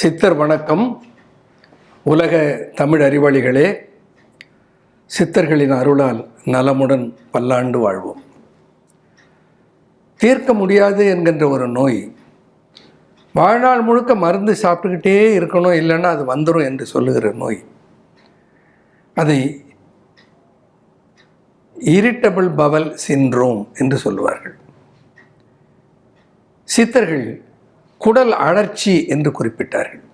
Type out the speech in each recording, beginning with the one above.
சித்தர் வணக்கம். உலக தமிழ் அறிவாளிகளே சித்தர்களின் அருளால் நலமுடன் பல்லாண்டு வாழ்வோம். தீர்க்க முடியாது என்கின்ற ஒரு நோய் வாழ்நாள் முழுக்க மருந்து சாப்பிட்டுக்கிட்டே இருக்கணும் இல்லைன்னா அது வந்துடும் என்று சொல்லுகிற நோய். அதை இரிட்டபிள் பவல் சின்ரோம் என்று சொல்லுவார்கள். சித்தர்கள் குடல் அழற்சி என்று குறிப்பிட்டார்கள்.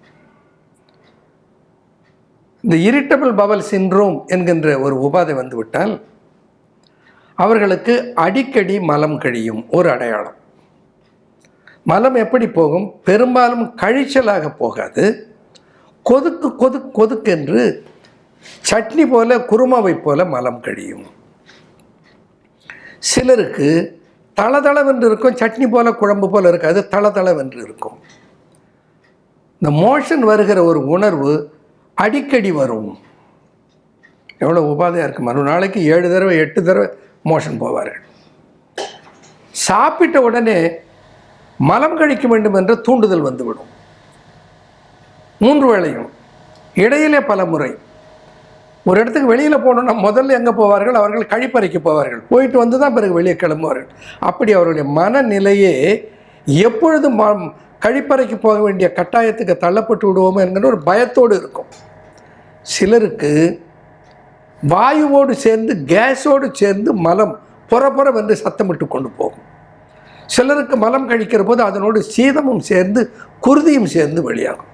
இந்த இரிட்டபிள் பவல் சின்ரோம் என்கின்ற ஒரு உபாதை வந்துவிட்டால் அவர்களுக்கு அடிக்கடி மலம் கழியும் ஒரு அடையாளம். மலம் எப்படி போகும்? பெரும்பாலும் கழிச்சலாக போகாது. கொதுக்கு கொதுக்கு கொதுக்கென்று சட்னி போல குருமாவை போல மலம் கழியும். சிலருக்கு தளதளவென்று இருக்கும் சட்னி போல் குழம்பு போல் இருக்காது தளதளவென்று இருக்கும் இந்த மோஷன் வருகிற ஒரு உணர்வு அடிக்கடி வரும். எவ்வளோ உபாதையாக இருக்கும் மறு நாளைக்கு ஏழு தடவை எட்டு தடவை மோஷன் போவார்கள் சாப்பிட்ட உடனே மலம் கழிக்க வேண்டும் என்ற தூண்டுதல் வந்துவிடும். மூன்று வேளையும். இடையிலே பல முறை ஒரு இடத்துக்கு வெளியில் போகணுன்னா முதல்ல எங்கே போவார்கள்? அவர்கள் கழிப்பறைக்கு போவார்கள். போயிட்டு வந்து தான் பிறகு வெளியே கிளம்புவார்கள். அப்படி அவருடைய மனநிலையே எப்பொழுது கழிப்பறைக்கு போக வேண்டிய கட்டாயத்துக்கு தள்ளப்பட்டு விடுவோமோ என்கிற ஒரு பயத்தோடு இருக்கும். சிலருக்கு வாயுவோடு சேர்ந்து கேஸோடு சேர்ந்து மலம் புற புற சத்தமிட்டு கொண்டு போகும். சிலருக்கு மலம் கழிக்கிற போது அதனோடு சீதமும் சேர்ந்து குருதியும் சேர்ந்து வெளியாகும்.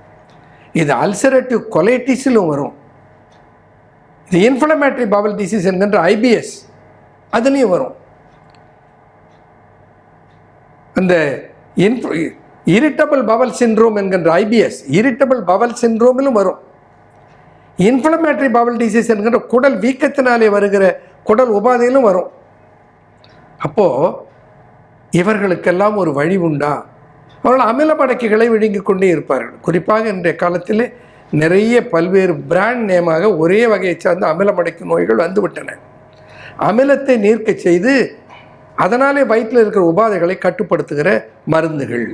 இது அல்சரேட்டிவ் கொலைட்டிஸிலும் வரும். இது இன்ஃப்ளமேட்டரி பவல் டிசீஸ் என்கின்ற ஐபிஎஸ் அதுலேயும் வரும். அந்த இன்ஃப் இரிட்டபிள் பவல் சின்ரோம் என்கின்ற ஐபிஎஸ் இரிட்டபிள் பவல் சின்ரோமிலும் வரும். இன்ஃப்ளமேட்டரி பவல் டிசீஸ் என்கின்ற குடல் வீக்கத்தினாலே வருகிற குடல் உபாதையிலும் வரும். அப்போது இவர்களுக்கெல்லாம் ஒரு வழி உண்டா? அவர்கள் அமில படக்கைகளை விழுங்கி கொண்டே இருப்பார்கள். குறிப்பாக இன்றைய காலத்தில் நிறைய பல்வேறு பிராண்ட் நேமாக ஒரே வகையை சார்ந்த அமிலமடைக்கும் நோய்கள் வந்துவிட்டன. அமிலத்தை நீர்க்க செய்து அதனாலே வயிற்றில் இருக்கிற உபாதைகளை கட்டுப்படுத்துகிற மருந்துகள்.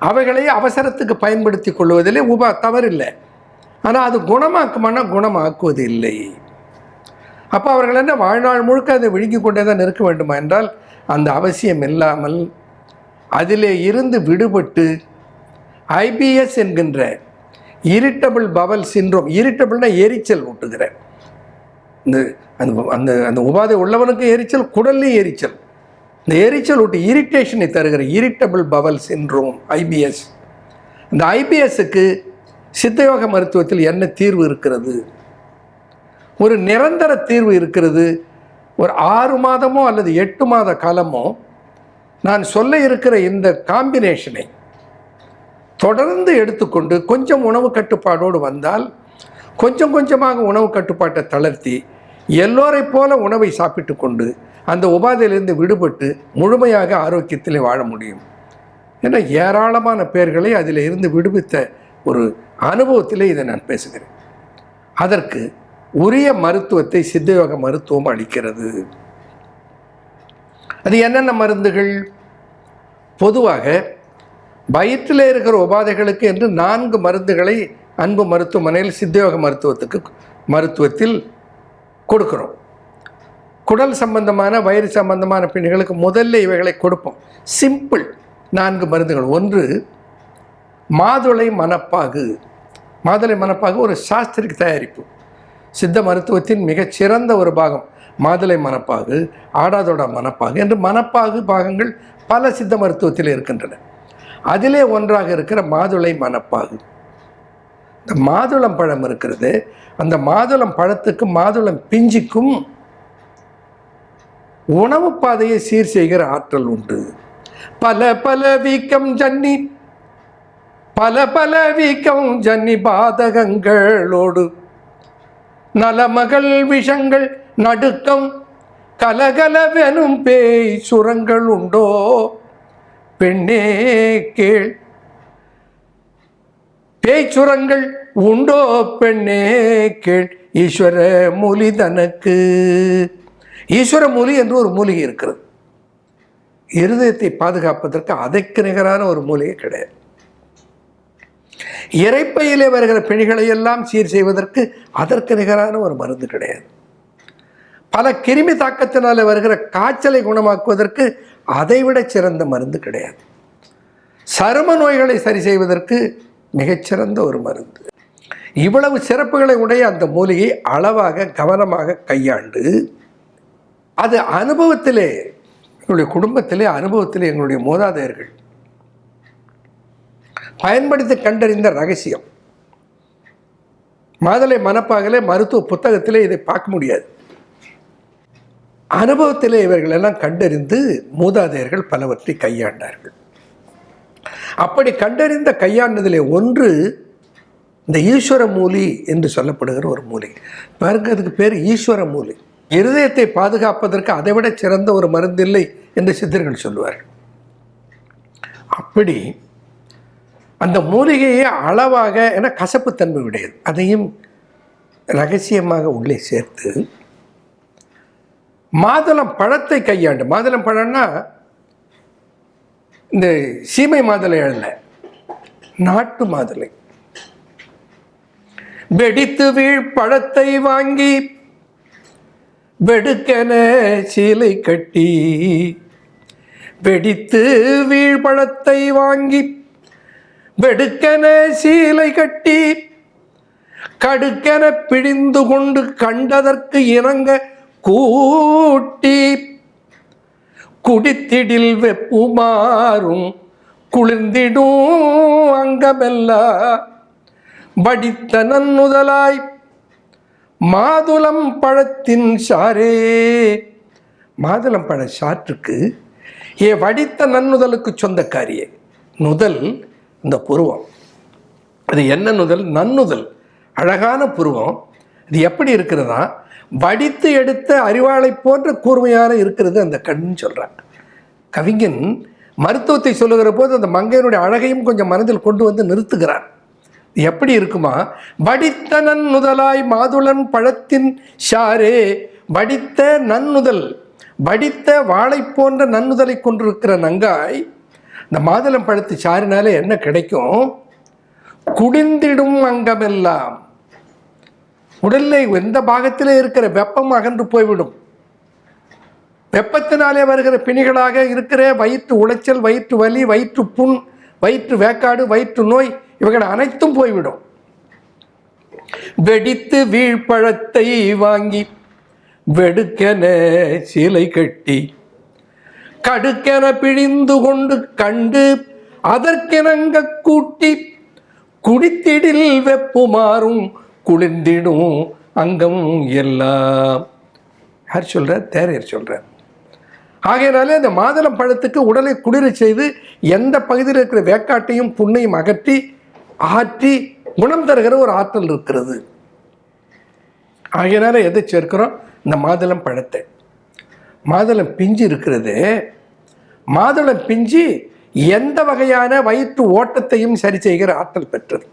அவைகளை அவசரத்துக்கு பயன்படுத்தி கொள்வதிலே உபா தவறில்லை. ஆனால் அது குணமாக்குமானா குணமாக்குவது இல்லை அப்போ அவர்கள் என்ன வாழ்நாள் முழுக்க அதை விழுங்கி கொண்டே தான் இருக்க வேண்டுமா என்றால் அந்த அவசியம் இல்லாமல் அதிலே இருந்து விடுபட்டு ஐபிஎஸ் என்கின்ற இரிட்டபிள் பவல் சின்ரோம் இரிட்டபிள்னா எரிச்சல் ஊட்டுகிற. இந்த அந்த அந்த அந்த உபாதை உள்ளவனுக்கு எரிச்சல் குடல்லையும் எரிச்சல். இந்த எரிச்சல் ஊட்டு இரிட்டேஷனை தருகிற இரிட்டபிள் பவல் சின்ரோம் ஐபிஎஸ் இந்த ஐபிஎஸ்க்கு சித்தயோக மருத்துவத்தில் என்ன தீர்வு இருக்கிறது? ஒரு நிரந்தர தீர்வு இருக்கிறது. ஒரு ஆறு மாதமோ அல்லது எட்டு மாத காலமோ நான் சொல்ல இருக்கிற இந்த காம்பினேஷனை தொடர்ந்து எடுத்துக்கொண்டு கொஞ்சம் உணவு கட்டுப்பாடோடு வந்தால் கொஞ்சம் கொஞ்சமாக உணவு கட்டுப்பாட்டை தளர்த்தி எல்லோரை போல உணவை சாப்பிட்டு கொண்டு அந்த உபாதையிலிருந்து விடுபட்டு முழுமையாக ஆரோக்கியத்திலே வாழ முடியும். என ஏராளமான பேர்களை அதில் இருந்து விடுவித்த ஒரு அனுபவத்திலே இதை நான் பேசுகிறேன். அதற்கு உரிய மருத்துவத்தை சித்தயோக மருத்துவம் அளிக்கிறது. அது என்னென்ன மருந்துகள்? பொதுவாக வயிற்றில் இருக்கிற உபாதைகளுக்கு என்று நான்கு மருந்துகளை அன்பு மருத்துவமனையில் சித்தயோக மருத்துவத்துக்கு மருத்துவத்தில் கொடுக்குறோம். குடல் சம்பந்தமான வயிறு சம்பந்தமான பிணிகளுக்கு முதல்ல இவைகளை கொடுப்போம். சிம்பிள் நான்கு மருந்துகள். ஒன்று மாதுளை மணப்பாகு. மாதுளை மணப்பாகு ஒரு சாஸ்திரிக்கு தயாரிப்பு. சித்த மருத்துவத்தின் மிகச்சிறந்த ஒரு பாகம். மாதுளை மணப்பாகு ஆடாதோட மணப்பாகு என்று மணப்பாகு பாகங்கள் பல சித்த மருத்துவத்தில் இருக்கின்றன. அதிலே ஒன்றாக இருக்கிற மாதுளை மணப்பாகு. இந்த மாதுளம் பழம் இருக்கிறது. அந்த மாதுளம் பழத்துக்கும் மாதுளம் பிஞ்சிக்கும் உணவு பாதையை சீர் செய்கிற ஆற்றல் உண்டு. பல பல வீக்கம் ஜன்னி பல பல வீக்கம் ஜன்னி பாதகங்களோடு நலமகள் விஷங்கள் நடுக்கம் கலகலவெனும் பேய் சுரங்கள் உண்டோ? பெண்ணே கேள். பேய்ச்சுரங்கள் உண்டோ பெண்ணே கேள். ஈஸ்வர மூலி தனக்கு. ஈஸ்வர மூலி என்று ஒரு மூலிகை இருக்கிறது. இருதயத்தை பாதுகாப்பதற்கு அதைக்கு நிகரான ஒரு மூலிகை கிடையாது. இறைப்பையிலே வருகிற பிணிகளை எல்லாம் சீர் செய்வதற்கு அதற்கு நிகரான ஒரு மருந்து கிடையாது. பல கிருமி தாக்கத்தினால வருகிற காய்ச்சலை குணமாக்குவதற்கு அதைவிட சிறந்த மருந்து கிடையாது. சரும நோய்களை சரி செய்வதற்கு மிகச்சிறந்த ஒரு மருந்து. இவ்வளவு சிறப்புகளை உடைய அந்த மூலிகை அளவாக கவனமாக கையாண்டு அது அனுபவத்திலே எங்களுடைய குடும்பத்திலே அனுபவத்திலே எங்களுடைய மூதாதையர்கள் பயன்படுத்தி கண்டறிந்த ரகசியம். மாதளை மனப்பாகலே மருத்துவ புத்தகத்திலே இதை பார்க்க முடியாது. அனுபவத்திலே இவர்கள் எல்லாம் கண்டறிந்து மூதாதையர்கள் பலவற்றை கையாண்டார்கள். அப்படி கண்டறிந்த கையாண்டதிலே ஒன்று இந்த ஈஸ்வர மூலி என்று சொல்லப்படுகிற ஒரு மூலி. பாருங்க அதுக்கு பேர் ஈஸ்வர மூலி. இருதயத்தை பாதுகாப்பதற்கு அதைவிட சிறந்த ஒரு மருந்தில்லை என்று சித்தர்கள் சொல்லுவார்கள் அப்படி அந்த மூலிகையை அளவாக என கசப்புத்தன்மை உடையது. அதையும் ரகசியமாக உள்ளே சேர்த்து மாதுளம் பழத்தை கையாண்டு மாதுளம் பழம்னா இந்த சீமை மாதுளை அல்ல நாட்டு மாதுளை. வெடித்து வீழ் பழத்தை வாங்கி வெடுக்கன சீலை கட்டி வெடித்து வீழ் பழத்தை வாங்கி வெடுக்கன சீலை கட்டி கடுக்கென பிழிந்து கொண்டு கண்டதற்கு இணங்க கூட்டி குடித்திடில் வெப்புமாறும் குளிர்ந்திடும் அங்கமெல்லா. படித்த நன்னுதலாய் மாதுளம் பழத்தின் சாரே மாதுளம் பழ சாற்றுக்கு ஏ வடித்த நன்னுதலுக்கு சொந்தக்காரியே. நுதல் இந்த புருவம். அது என்ன நுதல்? நன்னுதல். அழகான புருவம். இது எப்படி இருக்கிறதா வடித்து எடுத்த அறிவாளை போன்ற கூர்மையான இருக்கிறது அந்த கண்ணுன்னு சொல்கிறாங்க கவிஞன் மருத்துவத்தை சொல்லுகிற போது அந்த மங்கையனுடைய அழகையும் கொஞ்சம் மனதில் கொண்டு வந்து நிறுத்துகிறான் எப்படி இருக்குமா? வடித்த நன்னுதலாய் மாதுளன் பழத்தின் ஷாரே வடித்த நன்னுதல் வடித்த வாழை போன்ற நன்னுதலை கொண்டிருக்கிற நங்காய் இந்த மாதுளம் பழத்து சாரினாலே என்ன கிடைக்கும்? குடிந்திடும் அங்கமெல்லாம் உடலில் எந்த பாகத்தில் இருக்கிற வெப்பம் அகன்று போய்விடும். வெப்பத்தினாலே வருகிற பிணிகளாக இருக்கிற வயிற்று உளைச்சல் வயிற்று வலி வயிற்று புண் வயிற்று வேக்காடு வயிற்று நோய் இவைகள் அனைத்தும் போய்விடும். வெடித்து வீழ்பழத்தை வாங்கி வெடுக்கென சிலை கட்டி கடுக்கென பிழிந்து கொண்டு கண்டு அதற்கெனங்க கூட்டி குடித்திடில் வெப்புமாறும் குளிர்ந்திடும் அங்கம் எல்லாம். யார் சொல்கிறார் தேரையர் சொல்கிறார் ஆகையினாலே இந்த மாதுளம் பழத்துக்கு உடலை குளிர செய்து எந்த பகுதியில் இருக்கிற வேக்காட்டையும் புண்ணையும் அகற்றி ஆற்றி குணம் தருகிற ஒரு ஆற்றல் இருக்கிறது. ஆகையினால எதை சேர்க்கிறோம்? இந்த மாதுளம் பழத்தை. மாதுளம் பிஞ்சு இருக்கிறது. மாதுளம் பிஞ்சு எந்த வகையான வயிற்று ஓட்டத்தையும் சரி செய்கிற ஆற்றல் பெற்றது.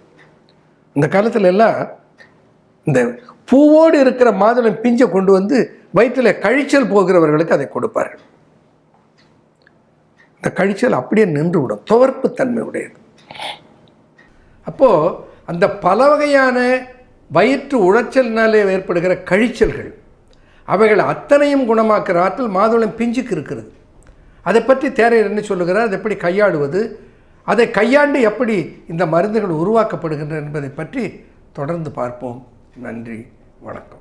இந்த காலத்துல எல்லாம் இந்த பூவோடு இருக்கிற மாதுளம் பிஞ்சை கொண்டு வந்து வயிற்றில் கழிச்சல் போகிறவர்களுக்கு அதை கொடுப்பார்கள். இந்த கழிச்சல் அப்படியே நின்று விடும் துவர்ப்பு தன்மை உடையது. அப்போது அந்த பல வகையான வயிற்று உளைச்சலினாலே ஏற்படுகிற கழிச்சல்கள் அவைகள் அத்தனையும் குணமாக்குற ஆற்றல் மாதுளம் பிஞ்சுக்கு இருக்கிறது. அதை பற்றி தேரையர் என்ன சொல்லுகிறார்? அதை எப்படி கையாளுவது? அதை கையாண்டு எப்படி இந்த மருந்துகள் உருவாக்கப்படுகின்றன என்பதை பற்றி தொடர்ந்து பார்ப்போம். நன்றி வணக்கம்.